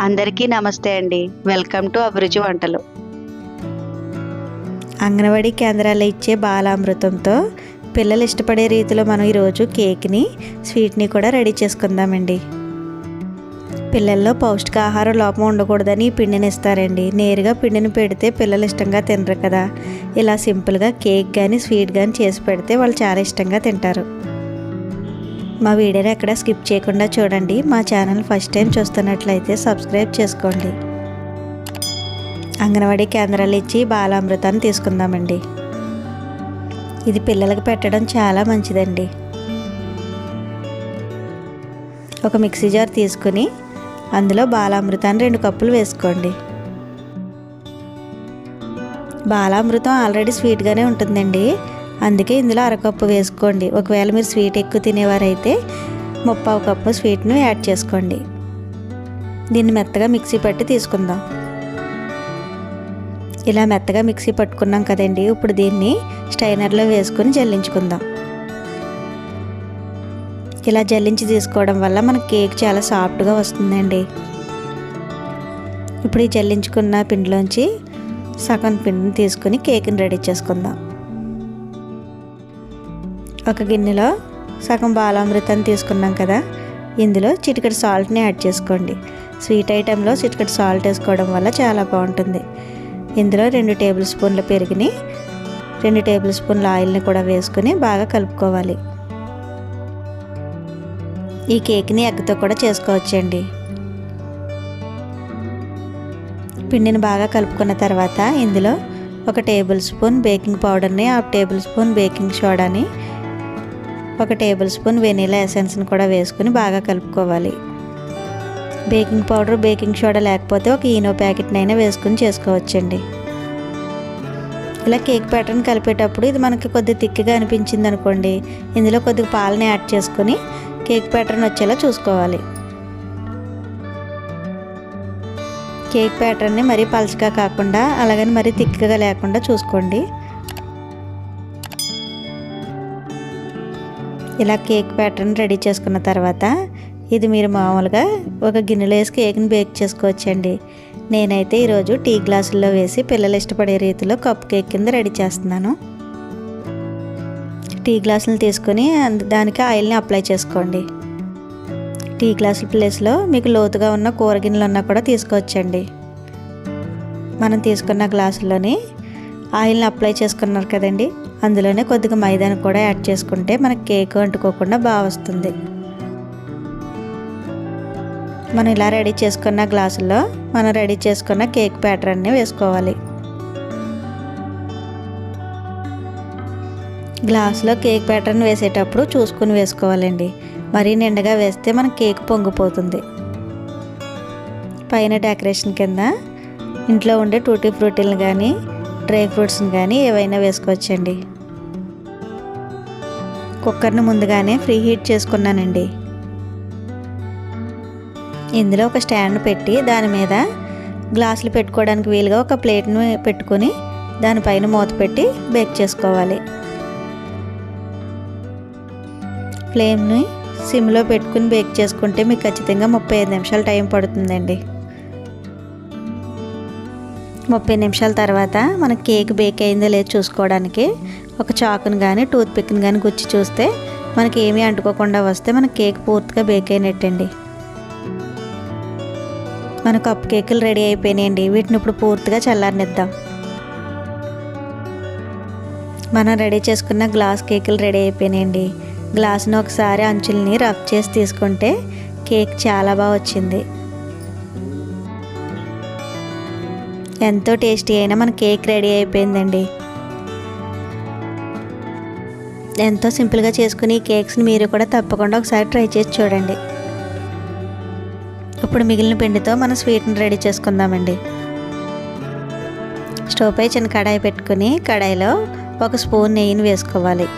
అందరికీ నమస్తే అండి. వెల్కమ్ టు అభిరుచి వంటలు. అంగన్వాడీ కేంద్రాలు ఇచ్చే బాలామృతంతో పిల్లలు ఇష్టపడే రీతిలో మనం ఈరోజు కేక్ని స్వీట్ని కూడా రెడీ చేసుకుందామండి. పిల్లల్లో పౌష్టికాహార లోపం ఉండకూడదని ఈ పిండిని ఇస్తారండి. నేరుగా పిండిని పెడితే పిల్లలు ఇష్టంగా తినరు కదా. ఇలా సింపుల్గా కేక్ కానీ స్వీట్ కానీ చేసి పెడితే వాళ్ళు చాలా ఇష్టంగా తింటారు. మా వీడియోని ఎక్కడ స్కిప్ చేయకుండా చూడండి. మా ఛానల్ ఫస్ట్ టైం చూస్తున్నట్లయితే సబ్స్క్రైబ్ చేసుకోండి. అంగన్వాడీ కేంద్రాలు ఇచ్చి బాలామృతాన్ని తీసుకుందామండి. ఇది పిల్లలకు పెట్టడం చాలా మంచిదండి. ఒక మిక్సీ జార్ తీసుకుని అందులో బాలామృతాన్ని రెండు కప్పులు వేసుకోండి. బాలామృతం ఆల్రెడీ స్వీట్గానే ఉంటుందండి. అందుకే ఇందులో అరకప్పు వేసుకోండి. ఒకవేళ మీరు స్వీట్ ఎక్కువ తినేవారైతే ముప్పావు కప్పు స్వీట్ను యాడ్ చేసుకోండి. దీన్ని మెత్తగా మిక్సీ పట్టి తీసుకుందాం. ఇలా మెత్తగా మిక్సీ పట్టుకున్నాం కదండి. ఇప్పుడు దీన్ని స్టైనర్లో వేసుకొని జల్లించుకుందాం. ఇలా జల్లించి తీసుకోవడం వల్ల మనకి కేక్ చాలా సాఫ్ట్గా వస్తుందండి. ఇప్పుడు ఈ జల్లించుకున్న పిండిలోంచి సగం పిండిని తీసుకుని కేక్ని రెడీ చేసుకుందాం. ఒక గిన్నెలో సగం బాలామృతం తీసుకున్నాం కదా. ఇందులో చిటికెడు సాల్ట్ని యాడ్ చేసుకోండి. స్వీట్ ఐటెంలో చిటికెడు సాల్ట్ వేసుకోవడం వల్ల చాలా బాగుంటుంది. ఇందులో రెండు టేబుల్ స్పూన్ల పెరుగుని రెండు టేబుల్ స్పూన్ల ఆయిల్ని కూడా వేసుకొని బాగా కలుపుకోవాలి. ఈ కేక్ని ఎగ్తో కూడా చేసుకోవచ్చండి. పిండిని బాగా కలుపుకున్న తర్వాత ఇందులో ఒక టేబుల్ స్పూన్ బేకింగ్ పౌడర్ని హాఫ్ టేబుల్ స్పూన్ బేకింగ్ సోడాని ఒక టేబుల్ స్పూన్ వెనీలా ఎసెన్స్ని కూడా వేసుకుని బాగా కలుపుకోవాలి. బేకింగ్ పౌడర్ బేకింగ్ సోడా లేకపోతే ఒక ఈనో ప్యాకెట్నైనా వేసుకుని చేసుకోవచ్చండి. ఇలా కేక్ ప్యాటర్న్ కలిపేటప్పుడు ఇది మనకి కొద్దిగా తిక్కిగా అనిపించింది అనుకోండి ఇందులో కొద్దిగా పాలని యాడ్ చేసుకొని కేక్ ప్యాటర్న్ వచ్చేలా చూసుకోవాలి. కేక్ ప్యాటర్న్ని మరీ పలుచగా కాకుండా అలాగని మరీ తిక్కగా లేకుండా చూసుకోండి. ఇలా కేక్ ప్యాటర్న్ రెడీ చేసుకున్న తర్వాత ఇది మీరు మామూలుగా ఒక గిన్నెలో వేసి కేక్ని బేక్ చేసుకోవచ్చండి. నేనైతే ఈరోజు టీ గ్లాసుల్లో వేసి పిల్లలు ఇష్టపడే రీతిలో కప్ కేక్ కింద రెడీ చేస్తున్నాను. టీ గ్లాసులు తీసుకొని దానికి ఆయిల్ని అప్లై చేసుకోండి. టీ గ్లాసుల ప్లేస్లో మీకు లోతుగా ఉన్న కూర గిన్నెలు ఉన్నా కూడా తీసుకోవచ్చండి. మనం తీసుకున్న గ్లాసుల్లోని ఆయిల్ని అప్లై చేసుకున్నారు కదండి. అందులోనే కొద్దిగా మైదాను కూడా యాడ్ చేసుకుంటే మనకి కేక్ అంటుకోకుండా బాగా వస్తుంది. మనం ఇలా రెడీ చేసుకున్న గ్లాసుల్లో మనం రెడీ చేసుకున్న కేక్ ప్యాటర్న్ని వేసుకోవాలి. గ్లాసులో కేక్ ప్యాటర్న్ వేసేటప్పుడు చూసుకుని వేసుకోవాలండి. మరీ నిండగా వేస్తే మన కేక్ పొంగిపోతుంది. పైన డెకరేషన్ కింద ఇంట్లో ఉండే టూటీ ఫ్రూటీలను కానీ డ్రై ఫ్రూట్స్ని కానీ ఏవైనా వేసుకోవచ్చండి. కుక్కర్ని ముందుగానే ఫ్రీ హీట్ చేసుకున్నానండి. ఇందులో ఒక స్టాండ్ పెట్టి దాని మీద గ్లాసులు పెట్టుకోవడానికి వీలుగా ఒక ప్లేట్ను పెట్టుకొని దానిపైన మూత పెట్టి బేక్ చేసుకోవాలి. ఫ్లేమ్ని సిమ్లో పెట్టుకుని బేక్ చేసుకుంటే మీకు ఖచ్చితంగా ముప్పై ఐదు నిమిషాలు టైం పడుతుందండి. ముప్పై నిమిషాల తర్వాత మన కేక్ బేక్ అయిందో లేదో చూసుకోవడానికి ఒక చాకుని కానీ టూత్ పిక్ని కానీ గుచ్చి చూస్తే మనకి ఏమీ అంటుకోకుండా వస్తే మన కేక్ పూర్తిగా బేక్ అయినట్టండి. మన కప్ కేకులు రెడీ అయిపోయినాయండి. వీటిని ఇప్పుడు పూర్తిగా చల్లారనిద్దాం. మనం రెడీ చేసుకున్న గ్లాస్ కేకులు రెడీ అయిపోయినాయండి. గ్లాస్ని ఒకసారి అంచుల్ని రఫ్ చేసి తీసుకుంటే కేక్ చాలా బాగా వచ్చింది. ఎంతో టేస్టీ అయినా మన కేక్ రెడీ అయిపోయిందండి. ఎంతో సింపుల్గా చేసుకుని ఈ కేక్స్ని మీరు కూడా తప్పకుండా ఒకసారి ట్రై చేసి చూడండి. ఇప్పుడు మిగిలిన పిండితో మనం స్వీట్ని రెడీ చేసుకుందామండి. స్టవ్ పై చిన్న కడాయి పెట్టుకుని కడాయిలో ఒక స్పూన్ నెయ్యిని వేసుకోవాలి.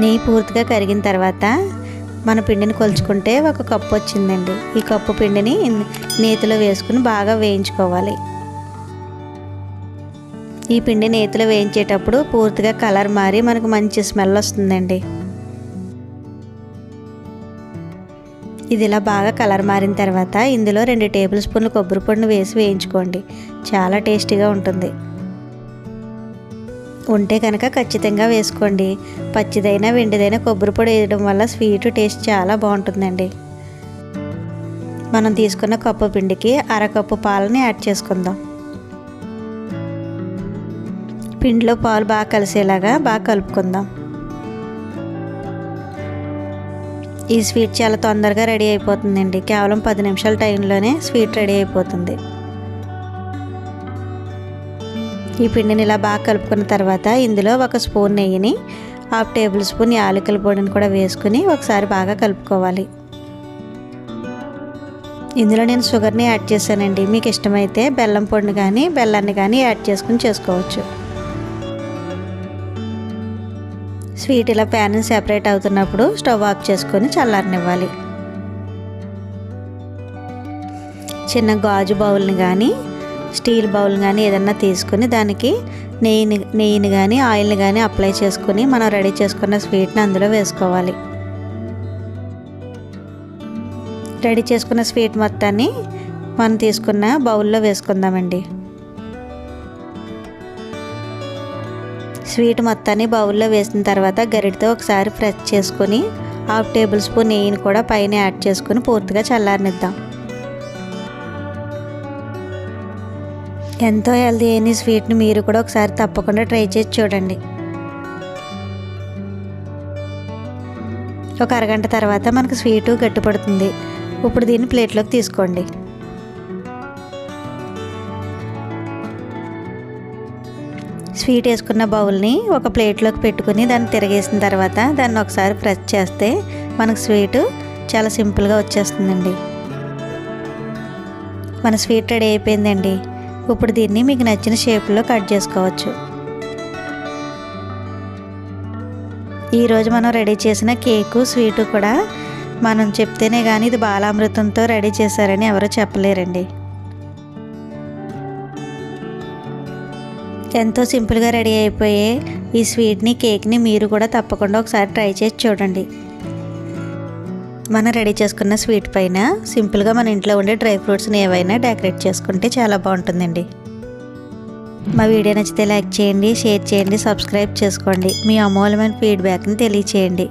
నెయ్యి పూర్తిగా కరిగిన తర్వాత మన పిండిని కొలుచుకుంటే ఒక కప్పు వచ్చిందండి. ఈ కప్పు పిండిని నేతిలో వేసుకుని బాగా వేయించుకోవాలి. ఈ పిండి నేతిలో వేయించేటప్పుడు పూర్తిగా కలర్ మారి మనకు మంచి స్మెల్ వస్తుందండి. ఇది ఇలా బాగా కలర్ మారిన తర్వాత ఇందులో రెండు టేబుల్ స్పూన్లు కొబ్బరి పొడిని వేసి వేయించుకోండి. చాలా టేస్టీగా ఉంటుంది. ఉంటే కనుక ఖచ్చితంగా వేసుకోండి. పచ్చిదైనా వెండిదైనా కొబ్బరి పొడి వేయడం వల్ల స్వీట్ టేస్ట్ చాలా బాగుంటుందండి. మనం తీసుకున్న కప్పు పిండికి అరకప్పు పాలని యాడ్ చేసుకుందాం. పిండిలో పాలు బాగా కలిసేలాగా బాగా కలుపుకుందాం. ఈ స్వీట్ చాలా తొందరగా రెడీ అయిపోతుందండి. కేవలం పది నిమిషాల టైంలోనే స్వీట్ రెడీ అయిపోతుంది. ఈ పిండిని ఇలా బాగా కలుపుకున్న తర్వాత ఇందులో ఒక స్పూన్ నెయ్యిని హాఫ్ టేబుల్ స్పూన్ యాలకుల పొడిని కూడా వేసుకుని ఒకసారి బాగా కలుపుకోవాలి. ఇందులో నేను షుగర్ని యాడ్ చేశానండి. మీకు ఇష్టమైతే బెల్లం పొడిని కానీ బెల్లాన్ని కానీ యాడ్ చేసుకుని చేసుకోవచ్చు. స్వీట్ ఇలా ప్యాన్ సెపరేట్ అవుతున్నప్పుడు స్టవ్ ఆఫ్ చేసుకొని చల్లారనివ్వాలి. చిన్న గాజు బౌల్ని కానీ స్టీల్ బౌల్ కానీ ఏదన్నా తీసుకుని దానికి నెయ్యిని నెయ్యిని కానీ ఆయిల్ని కానీ అప్లై చేసుకుని మనం రెడీ చేసుకున్న స్వీట్ని అందులో వేసుకోవాలి. రెడీ చేసుకున్న స్వీట్ మొత్తాన్ని మనం తీసుకున్న బౌల్లో వేసుకుందామండి. స్వీట్ మొత్తాన్ని బౌల్లో వేసిన తర్వాత గరిటతో ఒకసారి ప్రెస్ చేసుకొని హాఫ్ టేబుల్ స్పూన్ నెయ్యిని కూడా పైన యాడ్ చేసుకుని పూర్తిగా చల్లారనిద్దాం. ఎంతో హెల్దీ అయిన స్వీట్ని మీరు కూడా ఒకసారి తప్పకుండా ట్రై చేసి చూడండి. ఒక అరగంట తర్వాత మనకు స్వీటు గట్టిపడుతుంది ఇప్పుడు దీన్ని ప్లేట్లోకి తీసుకోండి. స్వీట్ వేసుకున్న బౌల్ని ఒక ప్లేట్లోకి పెట్టుకుని దాన్ని తిరగేసిన తర్వాత దాన్ని ఒకసారి ప్రెస్ చేస్తే మనకు స్వీటు చాలా సింపుల్గా వచ్చేస్తుందండి. మన స్వీట్ రెడీ అయిపోయిందండి. ఇప్పుడు దీన్ని మీకు నచ్చిన షేప్లో కట్ చేసుకోవచ్చు. ఈరోజు మనం రెడీ చేసిన కేకు స్వీటు కూడా మనం చెప్తేనే కానీ ఇది బాలామృతంతో రెడీ చేశారని ఎవరో చెప్పలేరండి. ఎంతో సింపుల్గా రెడీ అయిపోయే ఈ స్వీట్ని కేక్ని మీరు కూడా తప్పకుండా ఒకసారి ట్రై చేసి చూడండి. మనం రెడీ చేసుకున్న స్వీట్ పైన సింపుల్గా మన ఇంట్లో ఉండే డ్రై ఫ్రూట్స్ని ఏవైనా డెకరేట్ చేసుకుంటే చాలా బాగుంటుందండి. మా వీడియో నచ్చితే లైక్ చేయండి షేర్ చేయండి సబ్స్క్రైబ్ చేసుకోండి. మీ అమూల్యమైన ఫీడ్బ్యాక్ని తెలియచేయండి.